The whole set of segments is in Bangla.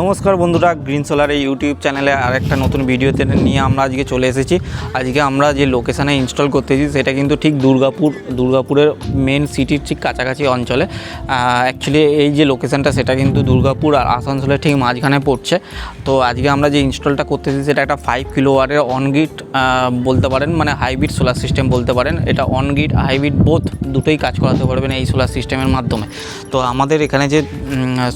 নমস্কার বন্ধুরা, গ্রিন সোলার এই ইউটিউব চ্যানেলে আরেকটা নতুন ভিডিওতে নিয়ে আমরা আজকে চলে এসেছি। আজকে আমরা যে লোকেশানে ইনস্টল করতেছি, সেটা কিন্তু ঠিক দুর্গাপুর, দুর্গাপুরের মেন সিটির ঠিক কাছাকাছি অঞ্চলে। অ্যাকচুয়ালি এই যে লোকেশানটা সেটা কিন্তু দুর্গাপুর আর আসানসোলের ঠিক মাঝখানে পড়ছে। তো আজকে আমরা যে ইনস্টলটা করতেছি, সেটা একটা ফাইভ কিলো ওয়ারের অনগিট বলতে পারেন মানে হাইব্রিড সোলার সিস্টেম বলতে পারেন। এটা অনগিট হাইব্রিড বোথ দুটোই কাজ করাতে পারবেন এই সোলার সিস্টেমের মাধ্যমে। তো আমাদের এখানে যে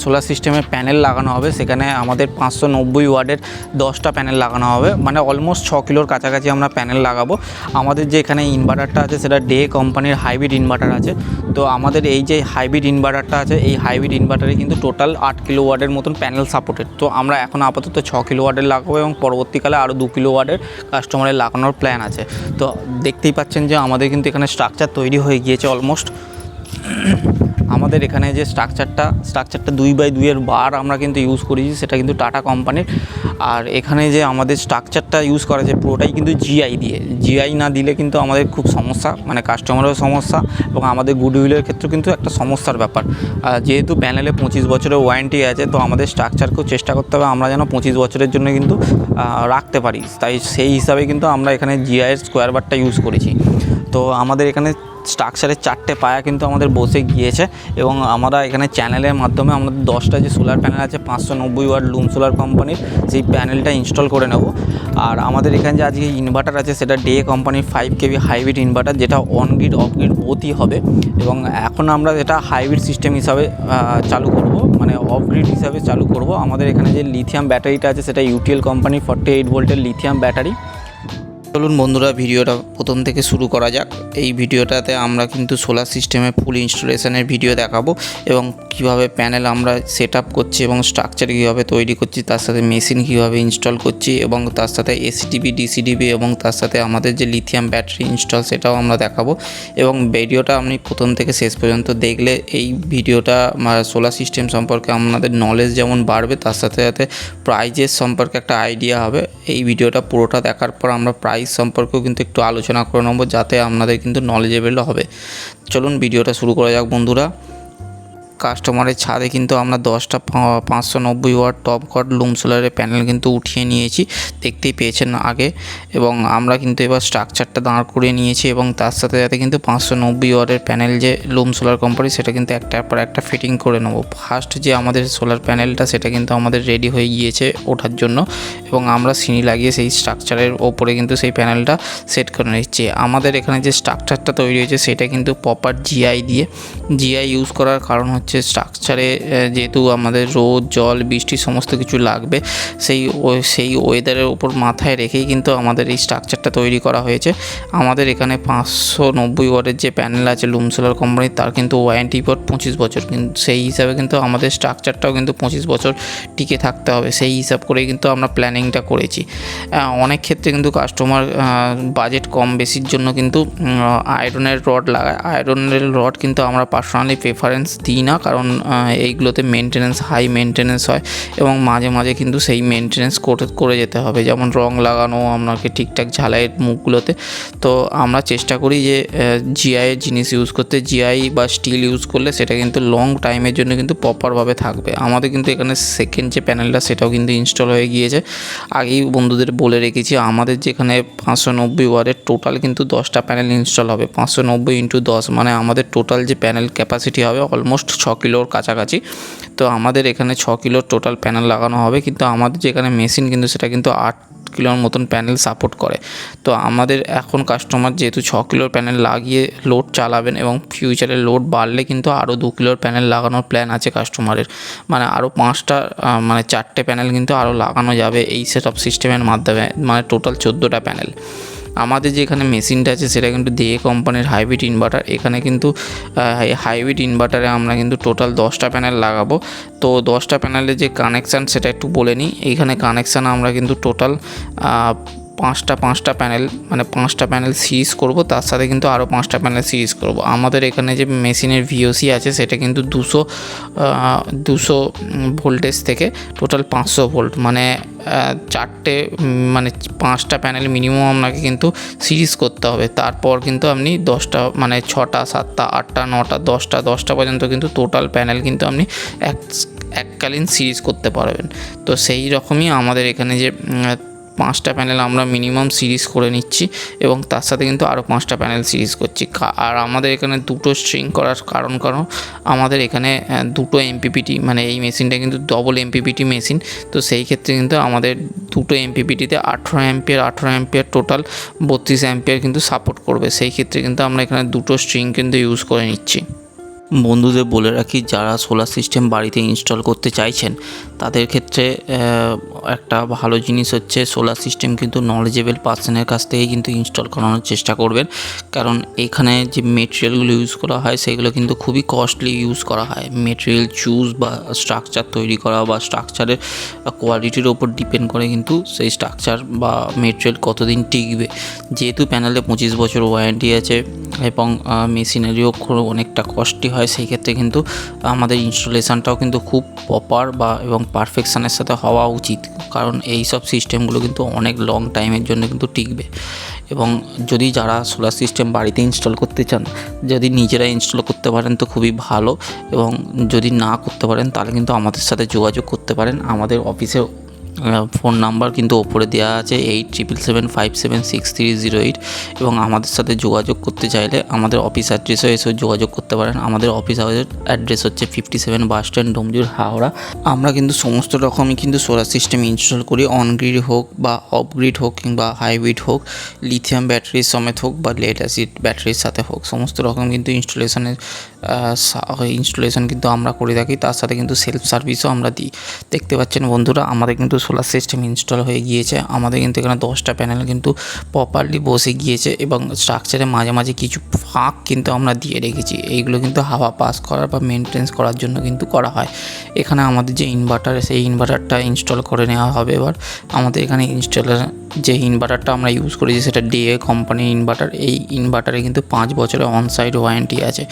সোলার সিস্টেমের প্যানেল লাগানো হবে, সেখানে আমাদের পাঁচশো নব্বই ওয়ার্ডের দশটা প্যানেল লাগানো হবে। মানে অলমোস্ট ছ কিলোর কাছাকাছি আমরা প্যানেল লাগাবো। আমাদের যে এখানে ইনভার্টারটা আছে, সেটা ডে কোম্পানির হাইব্রিড ইনভার্টার আছে। তো আমাদের এই যে হাইব্রিড ইনভার্টারটা আছে, এই হাইব্রিড ইনভার্টারে কিন্তু টোটাল আট কিলো ওয়ার্ডের মতন প্যানেল সাপোর্টেড তো আমরা এখন আপাতত ছ কিলো ওয়ার্ডের লাগাবো এবং পরবর্তীকালে আরও দু কিলো ওয়ার্ডের কাস্টমারের লাগানোর প্ল্যান আছে। তো দেখতেই পাচ্ছেন যে আমাদের কিন্তু এখানে স্ট্রাকচার তৈরি হয়ে গিয়েছে অলমোস্ট আমাদের এখানে যে স্ট্রাকচারটা স্ট্রাকচারটা দুই বাই দুইয়ের বার আমরা কিন্তু ইউজ করেছি, সেটা কিন্তু টাটা কোম্পানির আর এখানে যে আমাদের স্ট্রাকচারটা ইউজ করা আছে, পুরোটাই কিন্তু জিআই দিয়ে। জিআই না দিলে কিন্তু আমাদের খুব সমস্যা মানে কাস্টমারেরও সমস্যা এবং আমাদের গুডউইলের ক্ষেত্রে কিন্তু একটা সমস্যার ব্যাপার। যেহেতু প্যানেলে পঁচিশ বছরের ওয়ারেন্টি আছে, তো আমাদের স্ট্রাকচারকেও চেষ্টা করতে হবে আমরা যেন পঁচিশ বছরের জন্য কিন্তু রাখতে পারি। তাই সেই হিসাবে কিন্তু আমরা এখানে জিআইয়ের স্কোয়ার বারটা ইউজ করেছি। তো আমাদের এখানে স্ট্রাকচারের চারটে পায়া কিন্তু আমাদের বসে গিয়েছে এবং আমরা এখানে চ্যানেলের মাধ্যমে আমাদের দশটা যে সোলার প্যানেল আছে, পাঁচশো নব্বই ওয়াট লুম সোলার কোম্পানির, সেই প্যানেলটা ইনস্টল করে নেব। আর আমাদের এখানে যে আজকে ইনভার্টার আছে, সেটা ডে কোম্পানির ফাইভ কেবি হাইব্রিড ইনভার্টার যেটা অন গ্রিড অফ গ্রিড বোথই হবে। এবং এখন আমরা এটা হাইব্রিড সিস্টেম হিসাবে চালু করব মানে অফ গ্রিড হিসাবে চালু করব। আমাদের এখানে যে লিথিয়াম ব্যাটারিটা আছে, সেটা ইউটিএল কোম্পানি ফর্টি এইট ভোল্টের লিথিয়াম ব্যাটারি চলুন বন্ধুরা, ভিডিওটা প্রথম থেকে শুরু করা যাক। এই ভিডিওটাতে আমরা কিন্তু সোলার সিস্টেমের ফুল ইনস্টলেশনের ভিডিও দেখাবো এবং কীভাবে প্যানেল আমরা সেট আপ করছি এবং স্ট্রাকচার কীভাবে তৈরি করছি, তার সাথে মেশিন কীভাবে ইনস্টল করছি এবং তার সাথে এসিডিবি ডিসিডিবি এবং তার সাথে আমাদের যে লিথিয়াম ব্যাটারি ইনস্টল সেটাও আমরা দেখাবো। এবং ভিডিওটা আপনি প্রথম থেকে শেষ পর্যন্ত দেখলে এই ভিডিওটা সোলার সিস্টেম সম্পর্কে আপনাদের নলেজ যেমন বাড়বে, তার সাথে সাথে প্রাইজের সম্পর্কে একটা আইডিয়া হবে। এই ভিডিওটা পুরোটা দেখার পর আমরা প্রাইস সম্পর্কেও কিন্তু একটু আলোচনা করে নেব, যাতে আপনাদের কিন্তু নলেজেবেলও হবে। চলুন ভিডিওটা শুরু করা যাক বন্ধুরা। কাস্টমারের ছাদে কিন্তু আমরা দশটা পাঁচশো নব্বই ওয়াট টপ কট লুম সোলারের প্যানেল কিন্তু উঠিয়ে নিয়েছি, দেখতেই পেয়েছেন আগে। এবং আমরা কিন্তু এবার স্ট্রাকচারটা দাঁড় করিয়ে নিয়েছি এবং তার সাথে সাথে কিন্তু পাঁচশো নব্বই ওয়াটের প্যানেল যে লুম সোলার কোম্পানি সেটা কিন্তু একটার পর একটা ফিটিং করে নেব। ফার্স্ট যে আমাদের সোলার প্যানেলটা সেটা কিন্তু আমাদের রেডি হয়ে গিয়েছে ওঠার জন্য। এবং আমরা সিনি লাগিয়ে সেই স্ট্রাকচারের ওপরে কিন্তু সেই প্যানেলটা সেট করে নিচ্ছি। আমাদের এখানে যে স্ট্রাকচারটা তৈরি হয়েছে, সেটা কিন্তু প্রপার জিআই দিয়ে জিআই ইউজ করার কারণ হচ্ছে স্ট্রাকচারে যেহেতু আমাদের রোদ, জল, বৃষ্টি সমস্ত কিছু লাগবে, সেই সেই ওয়েদারের উপর মাথায় রেখেই কিন্তু আমাদের এই স্ট্রাকচারটা তৈরি করা হয়েছে। আমাদের এখানে পাঁচশো নব্বই ওয়াটের যে প্যানেল আছে লুম সোলার কোম্পানির তার কিন্তু ওয়ারেন্টি পর পঁচিশ বছর কিন্তু সেই হিসাবে কিন্তু আমাদের স্ট্রাকচারটাও কিন্তু পঁচিশ বছর টিকে থাকতে হবে, সেই হিসাব করেই কিন্তু আমরা প্ল্যানিংটা করেছি। অনেক ক্ষেত্রে কিন্তু কাস্টমার বাজেট কম বেশির জন্য কিন্তু আয়রনের রড লাগায় আয়রনের রড কিন্তু আমরা পার্সোনালি প্রেফারেন্স দিই না কারণ এইগুলোতে মেনটেনেন্স হাই মেনটেনেন্স হয় এবং মাঝে মাঝে কিন্তু সেই মেনটেনেন্স করে করে যেতে হবে। যেমন রং লাগানো আপনাকে ঠিকঠাক ঝালাইয়ের মুখগুলোতে। তো আমরা চেষ্টা করি যে জিআইয়ের জিনিস ইউজ করতে। জিআই বা স্টিল ইউজ করলে সেটা কিন্তু লং টাইমের জন্য কিন্তু প্রপারভাবে থাকবে। আমাদের কিন্তু এখানে সেকেন্ড যে প্যানেলটা সেটাও কিন্তু ইনস্টল হয়ে গিয়েছে। আগেই বন্ধুদের বলে রেখেছি, আমাদের যেখানে পাঁচশো নব্বই ওয়ার্ডের টোটাল কিন্তু দশটা প্যানেল ইনস্টল হবে। পাঁচশো নব্বই ইন্টু দশ মানে আমাদের টোটাল যে প্যানেল ক্যাপাসিটি হবে অলমোস্ট ছ কিলোর কাছাকাছি। তো আমাদের এখানে ছ কিলোর টোটাল প্যানেল লাগানো হবে। কিন্তু আমাদের যেখানে মেশিন কিন্তু সেটা কিন্তু আট কিলোর মতন প্যানেল সাপোর্ট করে। তো আমাদের এখন কাস্টমার যেহেতু ছ কিলোর প্যানেল লাগিয়ে লোড চালাবেন এবং ফিউচারে লোড বাড়লে কিন্তু আরও দু কিলোর প্যানেল লাগানোর প্ল্যান আছে কাস্টমারের মানে আরও পাঁচটা মানে চারটে প্যানেল কিন্তু আরও লাগানো যাবে এই সেট অফ সিস্টেমের মাধ্যমে মানে টোটাল চোদ্দোটা প্যানেল আমাদের যে এখানে মেশিনটা আছে, সেটা কিন্তু দে কোম্পানির হাইব্রিড ইনভার্টার এখানে কিন্তু হাইব্রিড ইনভার্টারে আমরা কিন্তু টোটাল দশটা প্যানেল লাগাবো। তো দশটা প্যানেলের যে কানেকশান সেটা একটু বলে নিই। এখানে কানেকশান আমরা কিন্তু টোটাল পাঁচটা পাঁচটা প্যানেল মানে পাঁচটা প্যানেল সিরিজ করব, তার সাথে কিন্তু আরও পাঁচটা প্যানেল সিরিজ করব। আমাদের এখানে যে মেশিনের ভিওসি আছে, সেটা কিন্তু দুশো দুশো ভোল্টেজ থেকে টোটাল পাঁচশো ভোল্ট মানে চারটে মানে পাঁচটা প্যানেল মিনিমাম আপনাকে কিন্তু সিরিজ করতে হবে। তারপর কিন্তু আপনি দশটা মানে ছটা, সাতটা, আটটা, নটা, দশটা দশটা পর্যন্ত কিন্তু টোটাল প্যানেল কিন্তু আপনি এক, এককালীন সিরিজ করতে পারবেন। তো সেই রকমই আমাদের এখানে যে পাঁচটা প্যানেল আমরা মিনিমাম সিরিজ করে নিচ্ছি এবং তার সাথে কিন্তু আরও পাঁচটা প্যানেল সিরিজ করছি। আর আমাদের এখানে দুটো স্ট্রিং করার কারণ কারণ আমাদের এখানে দুটো এমপিপিটি মানে এই মেশিনটা কিন্তু ডবল এমপিপিটি মেশিন। তো সেই ক্ষেত্রে কিন্তু আমাদের দুটো এমপিপিটিতে আঠেরো অ্যাম্পিয়ার আঠেরো অ্যাম্পিয়ার টোটাল বত্রিশ অ্যাম্পিয়ার কিন্তু সাপোর্ট করবে। সেই ক্ষেত্রে কিন্তু আমরা এখানে দুটো স্ট্রিং কিন্তু ইউজ করে নিচ্ছি। বন্ধুদের বলে রাখি, যারা সোলার সিস্টেম বাড়িতে ইনস্টল করতে চাইছেন, তাদের ক্ষেত্রে একটা ভালো জিনিস হচ্ছে সোলার সিস্টেম কিন্তু নলেজেবল পার্সনের কাছ থেকেই কিন্তু ইনস্টল করানোর চেষ্টা করবেন। কারণ এখানে যে মেটেরিয়ালগুলো ইউজ করা হয়, সেগুলো কিন্তু খুবই কস্টলি ইউজ করা হয়। মেটেরিয়াল চুজ বা স্ট্রাকচার তৈরি করা বা স্ট্রাকচারের কোয়ালিটির ওপর ডিপেন্ড করে কিন্তু সেই স্ট্রাকচার বা মেটেরিয়াল কতদিন টিকবে। যেহেতু প্যানেলে পঁচিশ বছর ওয়ারেন্টি আছে এবং মেশিনারিও খুব অনেকটা কস্টলি হয়, সেই ক্ষেত্রে কিন্তু আমাদের ইনস্টলেশনটাও কিন্তু খুব প্রপার বা, এবং পারফেকশানের সাথে হওয়া উচিত। কারণ এই সব সিস্টেমগুলো কিন্তু অনেক লং টাইমের জন্য কিন্তু টিকবে। এবং যদি যারা সোলার সিস্টেম বাড়িতে ইনস্টল করতে চান, যদি নিজেরা ইনস্টল করতে পারেন তো খুবই ভালো। এবং যদি না করতে পারেন, তাহলে কিন্তু আমাদের সাথে যোগাযোগ করতে পারেন। আমাদের অফিসে ফোন নাম্বার কিন্তু ওপরে দেওয়া আছে eight triple seven five seven six three zero eight এবং আমাদের সাথে যোগাযোগ করতে চাইলে আমাদের অফিস অ্যাড্রেসও এসে যোগাযোগ করতে পারেন। আমাদের অফিস অ্যাড্রেস হচ্ছে fifty seven bus stand, Domjur, Howrah. আমরা কিন্তু সমস্ত রকমই কিন্তু সোলার সিস্টেম ইনস্টল করি। অন গ্রিড হোক বা অফ গ্রিড হোক কিংবা হাইব্রিড হোক লিথিয়াম ব্যাটারির সমেত হোক বা লেড অ্যাসিড ব্যাটারির সাথে হোক, সমস্ত রকম কিন্তু ইনস্টলেশনের ইনস্টলেশন কিন্তু আমরা করে থাকি। তার সাথে কিন্তু সেলফ সার্ভিসও আমরা দিই। দেখতে পাচ্ছেন বন্ধুরা, আমাদের কিন্তু সোলার সিস্টেম ইনস্টল হয়ে গিয়েছে। আমাদের কিন্তু এখানে দশটা প্যানেল কিন্তু প্রপারলি বসে গিয়েছে এবং স্ট্রাকচারে মাঝে মাঝে কিছু ফাঁক কিন্তু আমরা দিয়ে রেখেছি। এইগুলো কিন্তু হাওয়া পাস করার বা মেনটেন্স করার জন্য কিন্তু করা হয়। এখানে আমাদের যে ইনভার্টার সেই ইনভার্টারটা ইনস্টল করে নেওয়া হবে এবার। আমাদের এখানে ইনস্টলার যে ইনভার্টারটা আমরা ইউজ করেছি, সেটা ডিএ কোম্পানির ইনভার্টার এই ইনভার্টারে কিন্তু পাঁচ বছরের অনসাইড ওয়ারেন্টি আছে।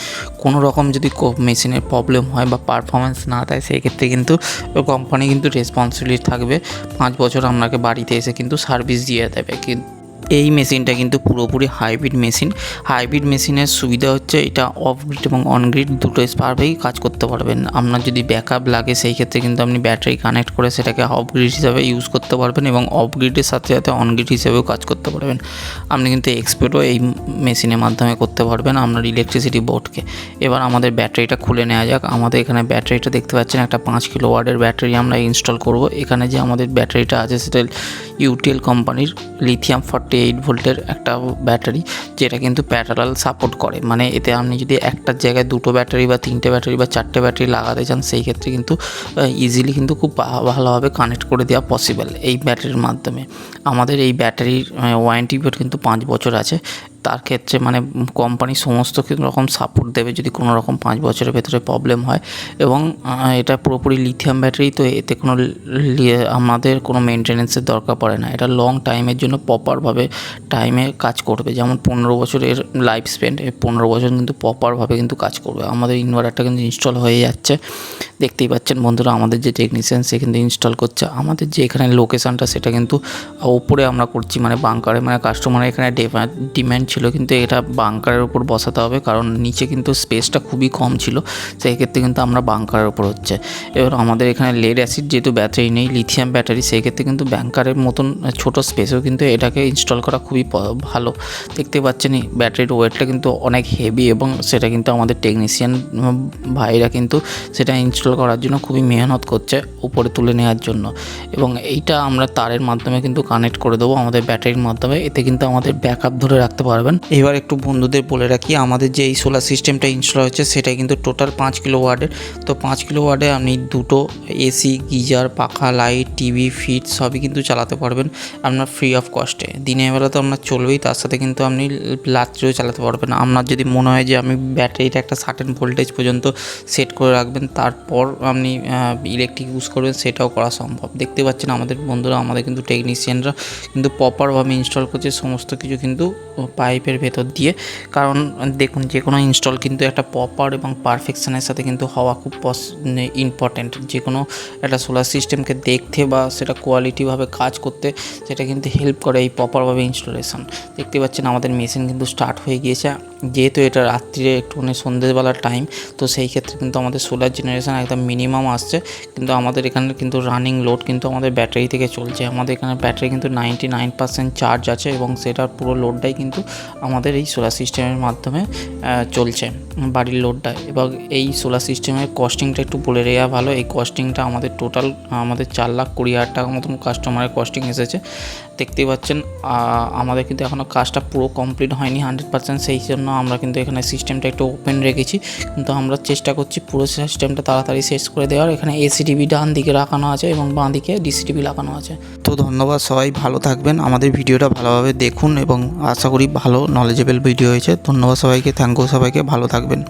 কোনো রকম যদি মেশিনের প্রবলেম হয় বা পারফরমেন্স না দেয় সেই ক্ষেত্রে কিন্তু কোম্পানি কিন্তু রেসপন্সিবিলিটি থাকবে। পাঁচ বছর আপনাকে বাড়িতে এসে কিন্তু সার্ভিস দিয়ে দেবে। কিন্তু এই মেশিনটা কিন্তু পুরোপুরি হাইব্রিড মেশিন। হাইব্রিড মেশিনের সুবিধা হচ্ছে এটা অফ গ্রিড এবং অন গ্রিড দুটো স্পারভাবেই কাজ করতে পারবেন। আপনার যদি ব্যাকআপ লাগে সেই ক্ষেত্রে কিন্তু আপনি ব্যাটারি কানেক্ট করে সেটাকে অফ গ্রিড হিসাবে ইউজ করতে পারবেন এবং অফ গ্রিডের সাথে সাথে অন গ্রিড হিসেবেও কাজ করতে পারবেন। আপনি কিন্তু এক্সপোর্টও এই মেশিনের মাধ্যমে করতে পারবেন আপনার ইলেকট্রিসিটি বোর্ডকে এবার আমাদের ব্যাটারিটা খুলে নেওয়া যাক। আমাদের এখানে ব্যাটারিটা দেখতে পাচ্ছেন, একটা পাঁচ কিলো ওয়ার্ডের ব্যাটারি আমরা ইনস্টল করব। এখানে যে আমাদের ব্যাটারিটা আছে সেটা ইউটিএল কোম্পানির লিথিয়াম ফর্টি এইট ভোল্টের একটা ব্যাটারি যেটা কিন্তু প্যারালাল সাপোর্ট করে। মানে এতে আপনি যদি একটার জায়গায় দুটো ব্যাটারি বা তিনটে ব্যাটারি বা চারটে ব্যাটারি লাগাতে চান, সেই ক্ষেত্রে কিন্তু ইজিলি কিন্তু খুব ভালোভাবে কানেক্ট করে দেওয়া পসিবল এই ব্যাটারির মাধ্যমে। আমাদের এই ব্যাটারির ওয়ারেন্টি পিরিয়ড কিন্তু পাঁচ বছর আছে। তার ক্ষেত্রে মানে কোম্পানি সমস্ত রকম সাপোর্ট দেবে যদি কোনো রকম পাঁচ বছরের ভেতরে প্রবলেম হয়। এবং এটা পুরোপুরি লিথিয়াম ব্যাটারি তো এতে কোনো আমাদের কোনো মেনটেনেন্সের দরকার পড়ে না। এটা লং টাইমের জন্য প্রপারভাবে টাইমে কাজ করবে। যেমন পনেরো বছরের লাইফ স্পেন্ড পনেরো বছর কিন্তু প্রপারভাবে কিন্তু কাজ করবে। আমাদের ইনভার্টারটা কিন্তু ইনস্টল হয়ে যাচ্ছে। দেখতেই পাচ্ছেন বন্ধুরা, আমাদের যে টেকনিশিয়ান সে কিন্তু ইনস্টল করছে। আমাদের যে এখানে লোকেশানটা সেটা কিন্তু ওপরে আমরা করছি মানে বাংকারে মানে কাস্টমার এখানে ডিম্যান্ড ছিল, কিন্তু এটা বাংকারের উপর বসাতে হবে, কারণ নিচে কিন্তু স্পেসটা খুবই কম ছিল। সেই ক্ষেত্রে কিন্তু আমরা বাংকারের উপর হচ্ছে। এবার আমাদের এখানে লেড অ্যাসিড যেহেতু ব্যাটারি নেই লিথিয়াম ব্যাটারি সেই ক্ষেত্রে কিন্তু ব্যাংকারের মতন ছোট স্পেসেও কিন্তু এটাকে ইনস্টল করা খুবই ভালো। দেখতে পাচ্ছেন ব্যাটারির ওয়েটটা কিন্তু অনেক হেভি এবং সেটা কিন্তু আমাদের টেকনিশিয়ান ভাইরা কিন্তু সেটা ইনস্টল করার জন্য খুবই মেহনত করছে উপরে তুলে নেওয়ার জন্য। এবং এইটা আমরা তারের মাধ্যমে কিন্তু কানেক্ট করে দেবো আমাদের ব্যাটারির মাধ্যমে। এতে কিন্তু আমাদের ব্যাকআপ ধরে রাখতে পারবেন। এবার একটু বন্ধুদের বলে রাখি, আমাদের যে এই সোলার সিস্টেমটা ইনস্টল হয়েছে সেটা কিন্তু টোটাল পাঁচ কিলো ওয়ার্ডের তো পাঁচ কিলো ওয়ার্ডে আপনি দুটো এসি গিজার, পাখা লাইট টিভি ফিট সবই কিন্তু চালাতে পারবেন আপনার ফ্রি অফ কস্টে দিনের বেলা তো আপনার চলবেই, তার সাথে কিন্তু আপনি রাত্রেও চালাতে পারবেন। আপনার যদি মনে হয় যে আমি ব্যাটারিটা একটা সার্টেন ভোল্টেজ পর্যন্ত সেট করে রাখবেন, তারপর আপনি ইলেকট্রিক ইউজ করবেন, সেটাও করা সম্ভব। দেখতে পাচ্ছেন আমাদের বন্ধুরা, আমাদের কিন্তু টেকনিশিয়ানরা কিন্তু প্রপারভাবে ইনস্টল করছে, সমস্ত কিছু কিন্তু পাইপের ভেতর দিয়ে। কারণ, দেখুন, যে কোনো ইনস্টল কিন্তু একটা প্রপার এবং পারফেকশনের সাথে কিন্তু হওয়া খুব পস ইম্পর্ট্যান্ট যে কোনো একটা সোলার সিস্টেমকে দেখতে বা সেটা কোয়ালিটিভাবে কাজ করতে, সেটা কিন্তু হেল্প করে এই প্রপারভাবে ইনস্টলেশন দেখতে পাচ্ছেন, আমাদের মেশিন কিন্তু স্টার্ট হয়ে গিয়েছে। যেহেতু এটা রাত্রিরে একটুখানি সন্ধ্যেবেলার টাইম তো সেই ক্ষেত্রে কিন্তু আমাদের সোলার জেনারেশান একদম মিনিমাম আসছে। কিন্তু আমাদের এখানে কিন্তু রানিং লোড কিন্তু আমাদের ব্যাটারি থেকে চলছে। আমাদের এখানে ব্যাটারি কিন্তু নাইনটি নাইন পার্সেন্ট চার্জ আছে এবং সেটার পুরো লোডটাই কিন্তু আমাদের এই সোলার সিস্টেমের মাধ্যমে চলছে, বাড়ির লোডটা এবং এই সোলার সিস্টেমের কস্টিংটা একটু বলে দেওয়া ভালো। এই কস্টিংটা আমাদের টোটাল আমাদের চার লাখ কুড়ি হাজার টাকার মতন কাস্টমারের কস্টিং এসেছে। দেখতেই পাচ্ছেন আমাদের কিন্তু এখনও কাজটা পুরো কমপ্লিট হয়নি হান্ড্রেড পার্সেন্ট সেই জন্য আমরা কিন্তু এখানে সিস্টেমটা একটু ওপেন রেখেছি। কিন্তু আমরা চেষ্টা করছি পুরো সিস্টেমটা তাড়াতাড়ি শেষ করে দেওয়ার। এখানে এসিটিভি ডান দিকে রাখানো আছে এবং বাঁ দিকে ডিসিটিভি লাগানো আছে। তো ধন্যবাদ সবাই, ভালো থাকবেন। আমাদের ভিডিওটা ভালোভাবে দেখুন এবং আশা করি ভালো নলেজেবল ভিডিও হয়েছে। ধন্যবাদ সবাইকে থ্যাংক ইউ সবাইকে, ভালো থাকবেন।